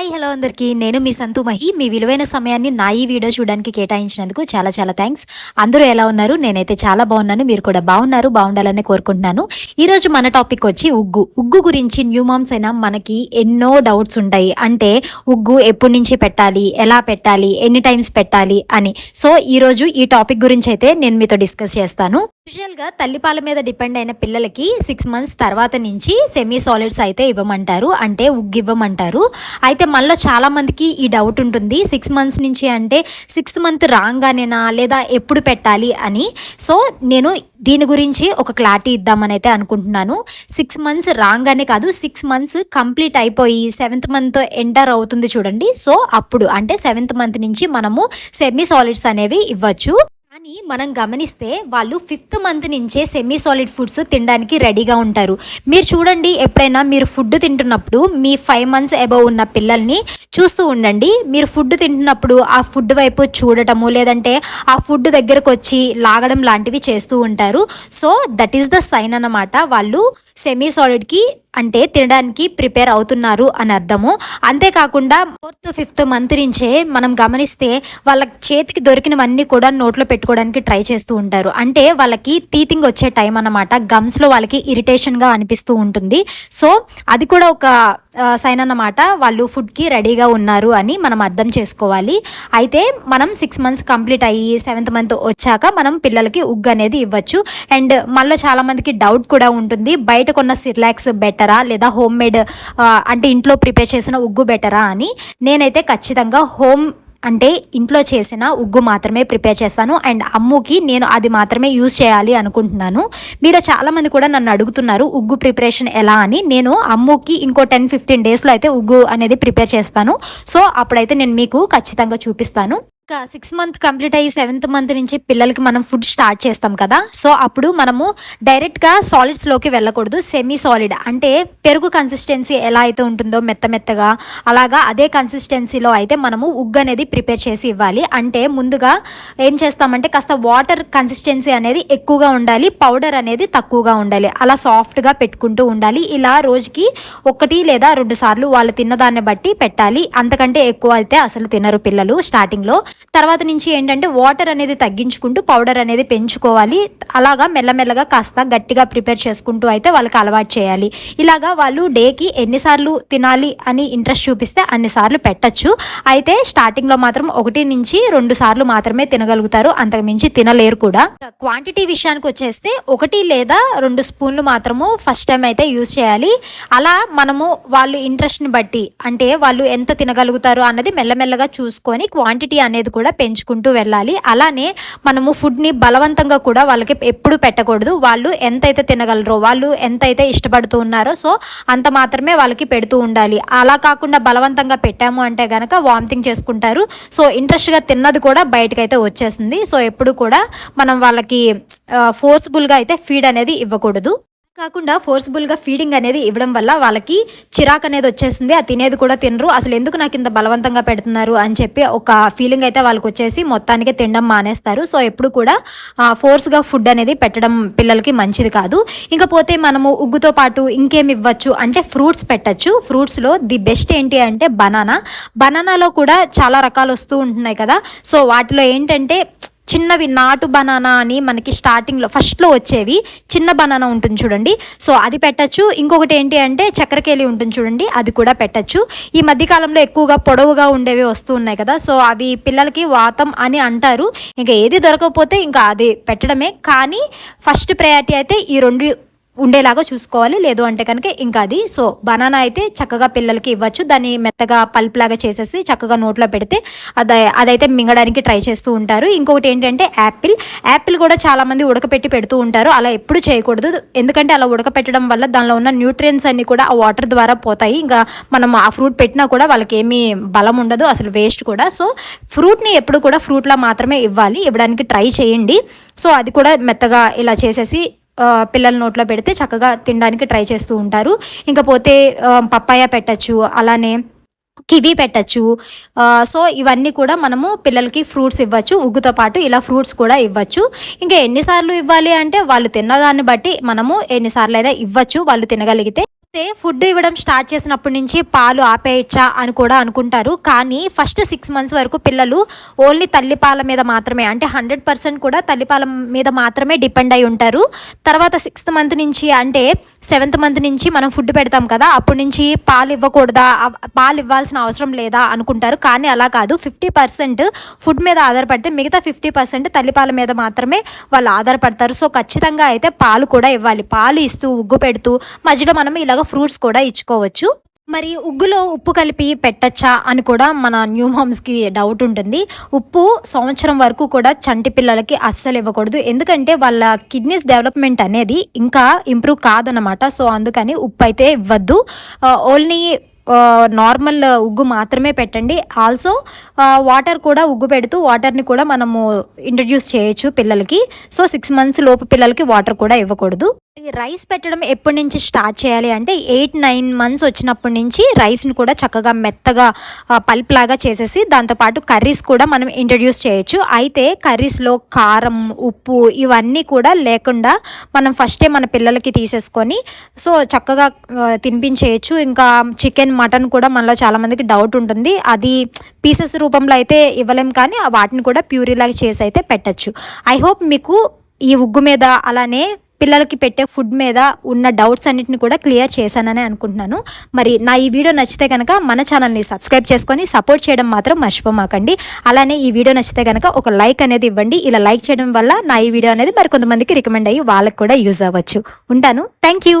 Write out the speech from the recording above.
Hi hello అందరికీ. నేను మీ సంతు మహి. మీ విలువైన సమయాన్ని నా ఈ వీడియో చూడడానికి కేటాయించినందుకు చాలా చాలా థ్యాంక్స్. అందరూ ఎలా ఉన్నారు? నేనైతే చాలా బాగున్నాను. మీరు కూడా బాగున్నారు బాగుండాలని కోరుకుంటున్నాను. ఈరోజు మన టాపిక్ వచ్చి ఉగ్గు. ఉగ్గు గురించి న్యూ మామ్స్ అయినా మనకి ఎన్నో డౌట్స్ ఉంటాయి. అంటే ఉగ్గు ఎప్పటి నుంచి పెట్టాలి? ఎలా పెట్టాలి? ఎన్ని టైమ్స్ పెట్టాలి? అని. సో ఈరోజు ఈ టాపిక్ గురించి అయితే నేను మీతో డిస్కస్ చేస్తాను. యూజువల్గా తల్లిపాల మీద డిపెండ్ అయిన పిల్లలకి సిక్స్ మంత్స్ తర్వాత నుంచి సెమీ సాలిడ్స్ అయితే ఇవ్వమంటారు. అంటే ఉగ్గు ఇవ్వమంటారు. అయితే మనలో చాలా మందికి ఈ డౌట్ ఉంటుంది. సిక్స్ మంత్స్ నుంచి అంటే సిక్స్త్ మంత్ రాగానేనా లేదా ఎప్పుడు పెట్టాలి అని. సో నేను దీని గురించి ఒక క్లారిటీ ఇద్దామని అయితే అనుకుంటున్నాను. సిక్స్ మంత్స్ రాగానే కాదు సిక్స్ మంత్స్ కంప్లీట్ అయిపోయి సెవెంత్ మంత్ ఎంటర్ అవుతుంది చూడండి. సో అప్పుడు అంటే సెవెంత్ మంత్ నుంచి మనము సెమీ సాలిడ్స్ అనేవి ఇవ్వచ్చు. కానీ మనం గమనిస్తే వాళ్ళు ఫిఫ్త్ మంత్ నుంచే సెమీ సాలిడ్ ఫుడ్స్ తినడానికి రెడీగా ఉంటారు. మీరు చూడండి ఎప్పుడైనా మీరు ఫుడ్ తింటున్నప్పుడు మీ ఫైవ్ మంత్స్ అబవ్ ఉన్న పిల్లల్ని చూస్తూ ఉండండి. మీరు ఫుడ్ తింటున్నప్పుడు ఆ ఫుడ్ వైపు చూడటము లేదంటే ఆ ఫుడ్ దగ్గరకు వచ్చి లాగడం లాంటివి చేస్తూ ఉంటారు. So that is the sign అన్నమాట. వాళ్ళు సెమీ సాలిడ్కి అంటే తినడానికి ప్రిపేర్ అవుతున్నారు అని అర్థము. అంతేకాకుండా ఫోర్త్ ఫిఫ్త్ మంత్ నుంచే మనం గమనిస్తే వాళ్ళ చేతికి దొరికినవన్నీ కూడా నోట్లో పెట్టుకోవడానికి ట్రై చేస్తూ ఉంటారు. అంటే వాళ్ళకి టీతింగ్ వచ్చే టైం అన్నమాట. గమ్స్లో వాళ్ళకి ఇరిటేషన్గా అనిపిస్తూ ఉంటుంది. సో అది కూడా ఒక సైన్ అన్నమాట. వాళ్ళు ఫుడ్కి రెడీగా ఉన్నారు అని మనం అర్థం చేసుకోవాలి. అయితే మనం సిక్స్ మంత్స్ కంప్లీట్ అయ్యి సెవెంత్ మంత్ వచ్చాక మనం పిల్లలకి ఉగ్గు అనేది ఇవ్వచ్చు. అండ్ మళ్ళీ చాలామందికి డౌట్ కూడా ఉంటుంది. బయట కొన్న సిర్లాక్స్ బెటరా లేదా హోమ్ మేడ్ అంటే ఇంట్లో ప్రిపేర్ చేసిన ఉగ్గు బెటరా అని నేనైతే ఖచ్చితంగా హోమ్ అంటే ఇంట్లో చేసిన ఉగ్గు మాత్రమే ప్రిపేర్ చేస్తాను. అండ్ అమ్ముకి నేను అది మాత్రమే యూజ్ చేయాలి అనుకుంటున్నాను. మీరు చాలామంది కూడా నన్ను అడుగుతున్నారు ఉగ్గు ప్రిపరేషన్ ఎలా? అని. నేను అమ్ముకి ఇంకో టెన్ ఫిఫ్టీన్ డేస్లో అయితే ఉగ్గు అనేది ప్రిపేర్ చేస్తాను. సో అప్పుడైతే నేను మీకు ఖచ్చితంగా చూపిస్తాను. సిక్స్ మంత్ కంప్లీట్ అయ్యి సెవెంత్ మంత్ నుంచి పిల్లలకి మనం ఫుడ్ స్టార్ట్ చేస్తాం కదా. సో అప్పుడు మనము డైరెక్ట్గా సాలిడ్స్లోకి వెళ్ళకూడదు సెమీ సాలిడ్ అంటే పెరుగు కన్సిస్టెన్సీ ఎలా అయితే ఉంటుందో మెత్త మెత్తగా అలాగా అదే కన్సిస్టెన్సీలో అయితే మనము ఉగ్గు అనేది ప్రిపేర్ చేసి ఇవ్వాలి. అంటే ముందుగా ఏం చేస్తామంటే కాస్త వాటర్ కన్సిస్టెన్సీ అనేది ఎక్కువగా ఉండాలి పౌడర్ అనేది తక్కువగా ఉండాలి. అలా సాఫ్ట్గా పెట్టుకుంటూ ఉండాలి. ఇలా రోజుకి ఒకటి లేదా రెండు సార్లు వాళ్ళు తిన్నదాన్ని బట్టి పెట్టాలి. అంతకంటే ఎక్కువ అయితే అసలు తినరు పిల్లలు స్టార్టింగ్లో తర్వాత నుంచి ఏంటంటే వాటర్ అనేది తగ్గించుకుంటూ పౌడర్ అనేది పెంచుకోవాలి. అలాగా మెల్లమెల్లగా కాస్త గట్టిగా ప్రిపేర్ చేసుకుంటూ అయితే వాళ్ళకి అలవాటు చేయాలి. ఇలాగా వాళ్ళు డేకి ఎన్నిసార్లు తినాలి అని ఇంట్రెస్ట్ చూపిస్తే అన్నిసార్లు పెట్టచ్చు. అయితే స్టార్టింగ్లో మాత్రం ఒకటి నుంచి రెండు సార్లు మాత్రమే తినగలుగుతారు. అంతకు మించి తినలేరు కూడా. క్వాంటిటీ విషయానికి వచ్చేస్తే ఒకటి లేదా రెండు స్పూన్లు మాత్రము ఫస్ట్ టైం అయితే యూజ్ చేయాలి. అలా మనము వాళ్ళు ఇంట్రెస్ట్ని బట్టి అంటే వాళ్ళు ఎంత తినగలుగుతారు అన్నది మెల్లమెల్లగా చూసుకొని క్వాంటిటీ అనేది కూడా పెంచుకుంటూ వెళ్ళాలి. అలానే మనము ఫుడ్ని బలవంతంగా కూడా వాళ్ళకి ఎప్పుడు పెట్టకూడదు. వాళ్ళు ఎంతైతే తినగలరో వాళ్ళు ఎంతైతే ఇష్టపడుతూ ఉన్నారో సో అంత మాత్రమే వాళ్ళకి పెడుతూ ఉండాలి. అలా కాకుండా బలవంతంగా పెట్టాము అంటే కనుక వామిటింగ్ చేసుకుంటారు. సో ఇంట్రెస్ట్గా తిన్నది కూడా బయటకైతే వచ్చేసింది. సో ఎప్పుడు కూడా మనం వాళ్ళకి ఫోర్స్ఫుల్గా అయితే ఫీడ్ అనేది ఇవ్వకూడదు. కాకుండా ఫోర్స్ఫుల్గా ఫీడింగ్ అనేది ఇవ్వడం వల్ల వాళ్ళకి చిరాకు అనేది వచ్చేసింది. ఆ తినేది కూడా తినరు. అసలు ఎందుకు నాకు ఇంత బలవంతంగా పెడుతున్నారు అని చెప్పి ఒక ఫీలింగ్ అయితే వాళ్ళకి వచ్చేసి మొత్తానికి తినడం మానేస్తారు. సో ఎప్పుడు కూడా ఫోర్స్గా ఫుడ్ అనేది పెట్టడం పిల్లలకి మంచిది కాదు. ఇంకపోతే మనము ఉగ్గుతో పాటు ఇంకేమి ఇవ్వచ్చు అంటే ఫ్రూట్స్ పెట్టచ్చు. ఫ్రూట్స్లో ది బెస్ట్ ఏంటి అంటే బనానా. బనానాలో కూడా చాలా రకాలు వస్తూ ఉంటున్నాయి కదా. సో వాటిలో ఏంటంటే చిన్నవి నాటు బనానా అని మనకి స్టార్టింగ్లో ఫస్ట్లో వచ్చేవి చిన్న బనానా ఉంటుంది చూడండి. సో అది పెట్టచ్చు. ఇంకొకటి ఏంటి అంటే చక్కెరకేలి ఉంటుంది చూడండి అది కూడా పెట్టచ్చు. ఈ మధ్యకాలంలో ఎక్కువగా పొడవుగా ఉండేవి వస్తూ ఉన్నాయి కదా సో అవి పిల్లలకి వాతం అని అంటారు. ఇంకా ఏది దొరకకపోతే ఇంకా అది పెట్టడమే. కానీ ఫస్ట్ ప్రయారిటీ అయితే ఈ రెండు ఉండేలాగా చూసుకోవాలి. లేదు అంటే కనుక ఇంకా అది. సో బనానా అయితే చక్కగా పిల్లలకి ఇవ్వచ్చు. దాన్ని మెత్తగా పల్ప్ లాగా చేసేసి చక్కగా నోట్లో పెడితే అది అదైతే మింగడానికి ట్రై చేస్తూ ఉంటారు. ఇంకొకటి ఏంటంటే యాపిల్. యాపిల్ కూడా చాలామంది ఉడకపెట్టి పెడుతూ ఉంటారు. అలా ఎప్పుడు చేయకూడదు. ఎందుకంటే అలా ఉడకపెట్టడం వల్ల దానిలో ఉన్న న్యూట్రియన్స్ అన్ని కూడా ఆ వాటర్ ద్వారా పోతాయి. ఇంకా మనం ఆ ఫ్రూట్ పెట్టినా కూడా వాళ్ళకి ఏమీ బలం ఉండదు. అసలు వేస్ట్ కూడా. సో ఫ్రూట్ని ఎప్పుడు కూడా ఫ్రూట్లా మాత్రమే ఇవ్వాలి. ఇవ్వడానికి ట్రై చేయండి. సో అది కూడా మెత్తగా ఇలా చేసేసి పిల్లల నోట్లో పెడితే చక్కగా తినడానికి ట్రై చేస్తూ ఉంటారు. ఇంకపోతే పప్పాయ పెట్టచ్చు అలానే కివీ పెట్టచ్చు. సో ఇవన్నీ కూడా మనము పిల్లలకి ఫ్రూట్స్ ఇవ్వచ్చు ఉగ్గుతో పాటు ఇలా ఫ్రూట్స్ కూడా ఇవ్వచ్చు. ఇంకా ఎన్నిసార్లు ఇవ్వాలి అంటే వాళ్ళు తిన్నదాన్ని బట్టి మనము ఎన్నిసార్లు అయినా ఇవ్వచ్చు వాళ్ళు తినగలిగితే. అయితే ఫుడ్ ఇవ్వడం స్టార్ట్ చేసినప్పటి నుంచి పాలు ఆపేయచ్చా అని కూడా అనుకుంటారు. కానీ ఫస్ట్ సిక్స్ మంత్స్ వరకు పిల్లలు ఓన్లీ తల్లిపాల మీద మాత్రమే అంటే హండ్రెడ్ పర్సెంట్ కూడా తల్లిపాల మీద మాత్రమే డిపెండ్ అయి ఉంటారు. తర్వాత సిక్స్త్ మంత్ నుంచి అంటే సెవెంత్ మంత్ నుంచి మనం ఫుడ్ పెడతాం కదా అప్పటి నుంచి పాలు ఇవ్వకూడదా పాలు ఇవ్వాల్సిన అవసరం లేదా అనుకుంటారు. కానీ అలా కాదు. ఫిఫ్టీ పర్సెంట్ ఫుడ్ మీద ఆధారపడితే మిగతా ఫిఫ్టీ పర్సెంట్ తల్లిపాల మీద మాత్రమే వాళ్ళు ఆధారపడతారు. సో ఖచ్చితంగా అయితే పాలు కూడా ఇవ్వాలి. పాలు ఇస్తూ ఉగ్గు పెడుతూ మధ్యలో మనం ఇలాగ ఫ్రూట్స్ కూడా ఇచ్చుకోవచ్చు. మరి ఉగ్గులో ఉప్పు కలిపి పెట్టచ్చా అని కూడా మన న్యూ హోమ్స్కి డౌట్ ఉంటుంది. ఉప్పు సంవత్సరం వరకు కూడా చంటి పిల్లలకి అస్సలు ఇవ్వకూడదు. ఎందుకంటే వాళ్ళ కిడ్నీస్ డెవలప్మెంట్ అనేది ఇంకా ఇంప్రూవ్ కాదనమాట సో అందుకని ఉప్పు అయితే ఇవ్వద్దు. ఓన్లీ నార్మల్ ఉగ్గు మాత్రమే పెట్టండి. ఆల్సో వాటర్ కూడా ఉగ్గు పెడుతూ వాటర్ని కూడా మనము ఇంట్రడ్యూస్ చేయొచ్చు పిల్లలకి. సో సిక్స్ మంత్స్ లోపు పిల్లలకి వాటర్ కూడా ఇవ్వకూడదు. రైస్ పెట్టడం ఎప్పటి నుంచి స్టార్ట్ చేయాలి అంటే ఎయిట్ నైన్ మంత్స్ వచ్చినప్పటి నుంచి రైస్ని కూడా చక్కగా మెత్తగా పల్ప్ లాగా చేసేసి దాంతోపాటు కర్రీస్ కూడా మనం ఇంట్రడ్యూస్ చేయొచ్చు. అయితే కర్రీస్లో కారం ఉప్పు ఇవన్నీ కూడా లేకుండా మనం ఫస్టే మన పిల్లలకి తీసేసుకొని సో చక్కగా తినిపించేయచ్చు. ఇంకా చికెన్ మటన్ కూడా మనలో చాలామందికి డౌట్ ఉంటుంది. అది పీసెస్ రూపంలో అయితే ఇవ్వలేం కానీ వాటిని కూడా ప్యూరీలాగా చేసి అయితే పెట్టచ్చు. ఐ హోప్ మీకు ఈ ఉగ్గు మీద అలానే పిల్లలకి పెట్టే ఫుడ్ మీద ఉన్న డౌట్స్ అన్నిటిని కూడా క్లియర్ చేశానని అనుకుంటున్నాను. మరి నా ఈ వీడియో నచ్చితే కనుక మన ఛానల్ని సబ్స్క్రైబ్ చేసుకొని సపోర్ట్ చేయడం మాత్రం మర్చిపోమాకండి. అలానే ఈ వీడియో నచ్చితే కనుక ఒక లైక్ అనేది ఇవ్వండి. ఇలా లైక్ చేయడం వల్ల నా ఈ వీడియో అనేది మరి కొంతమందికి రికమెండ్ అయ్యి వాళ్ళకి కూడా యూజ్ అవ్వచ్చు. ఉంటాను. Thank you